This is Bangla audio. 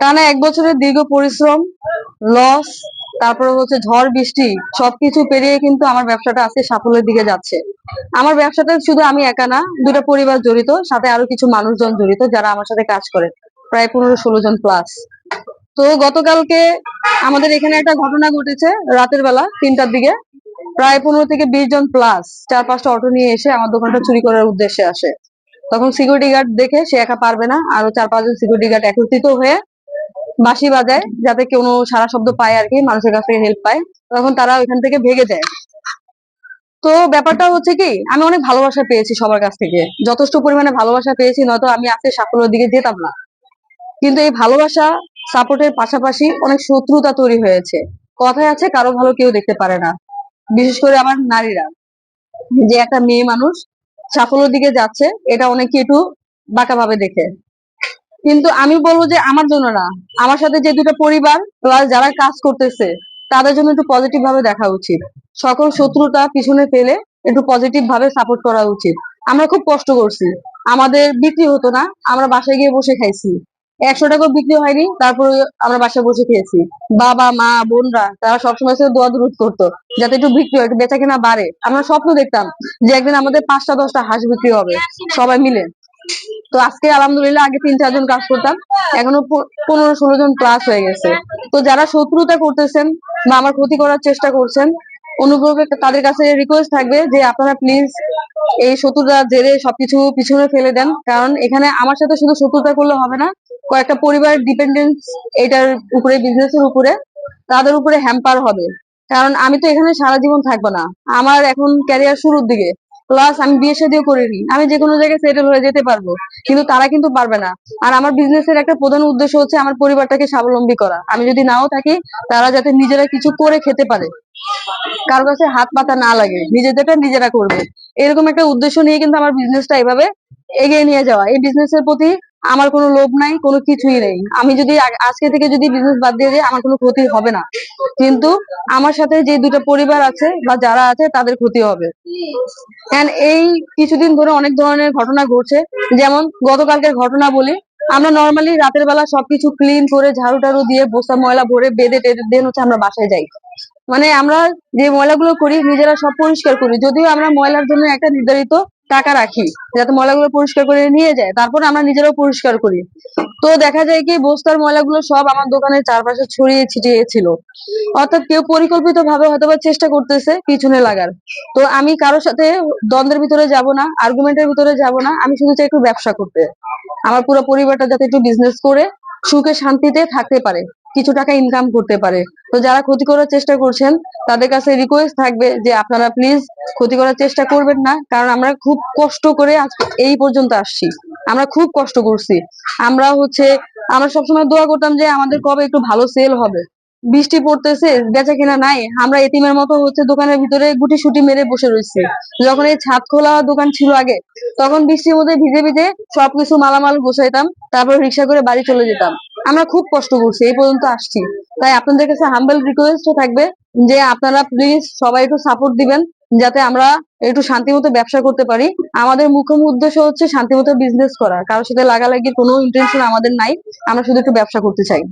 টানা এক বছরের দীর্ঘ পরিশ্রম লস তারপরে হচ্ছে ঝড়, বৃষ্টি, সবকিছু পেরিয়ে কিন্তু আমার ব্যবসাটা আজকে সাফল্যের দিকে যাচ্ছে। আমার ব্যবসাটা শুধু আমি একা না দুটো পরিবার জড়িত, সাথে আরও কিছু মানুষজন জড়িত যারা আমার সাথে কাজ করে, প্রায় পনেরো ষোলো জন প্লাস তো গতকালকে আমাদের এখানে একটা ঘটনা ঘটেছে রাতের বেলা, তিনটার দিকে। প্রায় পনেরো থেকে বিশ জন প্লাস চার পাঁচটা অটো নিয়ে এসে আমার দোকানটা চুরি করার উদ্দেশ্যে আসে। তখন সিকিউরিটি গার্ড দেখে সে একা পারবে না, আরও চার পাঁচজন সিকিউরিটি গার্ড একত্রিত হয়ে বাঁশি বাজায় যাতে কোনো সারা শব্দ পায় আর কি, মানুষের কাছ থেকে হেল্প পায়। তখন তারা ওইখান থেকে ভেগে যায় তো ব্যাপারটা হচ্ছে কি, আমি অনেক ভালোবাসা পেয়েছি সবার কাছ থেকে। যথেষ্ট পরিমাণে ভালোবাসা পেয়েছি, নয়তো আমি আজকে সাফল্যের দিকে যেতাম না। কিন্তু এই ভালোবাসা সাপোর্টের পাশাপাশি অনেক শত্রুতা তৈরি হয়েছে। কথায় আছে, কারও ভালো কেউ দেখতে পারে না। বিশেষ করে আমার নারীরা। যে একটা মেয়ে মানুষ সাফল্যের দিকে যাচ্ছে, এটা অনেকে একটু বাঁকা ভাবে দেখে। কিন্তু আমি বলব যে আমার জন্য না। আমার সাথে যে দুটো পরিবার প্লাস যারা কাজ করতেছে, তাদের জন্য একটু পজিটিভ ভাবে দেখা উচিত। সকল শত্রুতা পিছনে ফেলে একটু পজিটিভ ভাবে সাপোর্ট করা উচিত। আমরা খুব কষ্ট করছি। আমাদের বিক্রি হতো না, আমরা বাসায় গিয়ে বসে খাইছি। একশো টাকা বিক্রি হয়নি, তারপরে আমরা বাসায় বসে খেয়েছি। বাবা, মা, বোনরা, তারা সবসময় দোয়া দূর করতো, যাতে একটু বিক্রি হয়, একটু বেচা কেনা বাড়ে। আমরা স্বপ্ন দেখতাম যে একদিন আমাদের পাঁচটা, দশটা হাঁস বিক্রি হবে, সবাই মিলে। তো আজকে আলহামদুলিল্লাহ আগে তিন চারজন কাজ করতাম, এখনও পনেরো ষোলো জন প্লাস হয়ে গেছে। তো যারা শত্রুতা করতেছেন বা আমার ক্ষতি করার চেষ্টা করছেন, অনুগ্রহে তাদের কাছে রিকোয়েস্ট থাকবে যে আপনারা প্লিজ এই শত্রুতা জেরে সবকিছু পিছনে ফেলে দেন। কারণ এখানে আমার সাথে শুধু শত্রুতা করলে হবে না, কয়েকটা পরিবার ডিপেন্ডেন্স এটার উপরে বিজনেসের উপরে, তাদের উপরে হ্যাম্পার হবে। কারণ আমি তো এখানে সারা জীবন থাকব না। আমার এখন ক্যারিয়ার শুরুর দিকে। প্লাস আমি বিয়ে শাদিও করিনি। আমি যে কোনো জায়গায় সেটেল হয়ে যেতে পারব। কিন্তু তারা কিন্তু পারবে না। আর আমার বিজনেস এর একটা প্রধান উদ্দেশ্য হচ্ছে আমার পরিবারটাকে স্বাবলম্বী করা। আমি যদি নাও থাকি, তারা যাতে নিজেরা কিছু করে খেতে পারে। কারও কাছে হাত পাতা না লাগে। নিজেদেরটা নিজেরা করবে। এরকম একটা উদ্দেশ্য নিয়ে কিন্তু আমার বিজনেসটা এভাবে এগিয়ে নিয়ে যাওয়া। এই বিজনেসের প্রতি আমার কোনো লোভ নাই, কোনো কিছুই নেই। আমি যদি আজকে থেকে যদি বিজনেস বাদ দিয়ে দিই, আমার কোনো ক্ষতি হবে না। কিন্তু আমার সাথে যে দুটো পরিবার আছে বা যারা আছে, তাদের ক্ষতি হবে। এই কিছুদিন ধরে অনেক ধরনের ঘটনা ঘটছে। যেমন গতকালকের ঘটনা বলি, আমরা নর্মালি রাতের বেলা সবকিছু ক্লিন করে ঝাড়ু টাড়ু দিয়ে বস্তা ময়লা ভরে বেঁধে টেঁধে দেন হচ্ছে আমরা বাসায় যাই। মানে আমরা যে ময়লাগুলো করি, নিজেরা সব পরিষ্কার করি। যদিও আমরা ময়লার জন্য একটা নির্ধারিত টাকা রাখি, যাতে ময়লাগুলো পরিষ্কার করে নিয়ে যায়, তারপর আমরা নিজেরাও পরিষ্কার করি। তো দেখা যায় কি, বস্তার ময়লাগুলো সব আমার দোকানের চারপাশে ছড়িয়ে ছিটিয়ে ছিল। অর্থাৎ কেউ পরিকল্পিত ভাবে হয়তো বা চেষ্টা করতেছে পিছনে লাগার। তো আমি কারোর সাথে দ্বন্দ্বের ভিতরে যাব না আর্গুমেন্টের ভিতরে যাব না, আমি শুধু চাই একটু ব্যবসা করতে। আমার পুরো পরিবারটা যাতে একটু বিজনেস করে সুখে শান্তিতে থাকতে পারে, কিছু টাকা ইনকাম করতে পারে। তো যারা ক্ষতি করার চেষ্টা করছেন, তাদের কাছে রিকোয়েস্ট থাকবে যে আপনারা প্লিজ ক্ষতি করার চেষ্টা করবেন না, কারণ আমরা খুব কষ্ট করে এই পর্যন্ত আসছি। আমরা খুব কষ্ট করছি। আমরা হচ্ছে, আমরা সবসময় দোয়া করতাম যে আমাদের কবে একটু ভালো সেল হবে। বৃষ্টি পড়তেছে, বেচা কিনা নাই। আমরা এতিমের মতো হচ্ছে দোকানের ভিতরে গুটি সুটি মেরে বসে রয়েছে। যখন এই ছাদ খোলা দোকান ছিল আগে, তখন বৃষ্টির মধ্যে ভিজে ভিজে সবকিছু মালামাল গোছাইতাম, তারপর রিক্সা করে বাড়ি চলে যেতাম। আমরা খুব কষ্ট করছি, এই পর্যন্ত আসছি। তাই আপনাদের কাছে হাম্বল রিকোয়েস্ট থাকবে যে আপনারা প্লিজ সবাই একটু সাপোর্ট দিবেন, যাতে আমরা একটু শান্তি মতো ব্যবসা করতে পারি। আমাদের মুখ্য উদ্দেশ্য হচ্ছে শান্তিমতো বিজনেস করা কারোর সাথে লাগালাগির কোনো ইন্টেনশন আমাদের নাই, আমরা শুধু একটু ব্যবসা করতে চাই।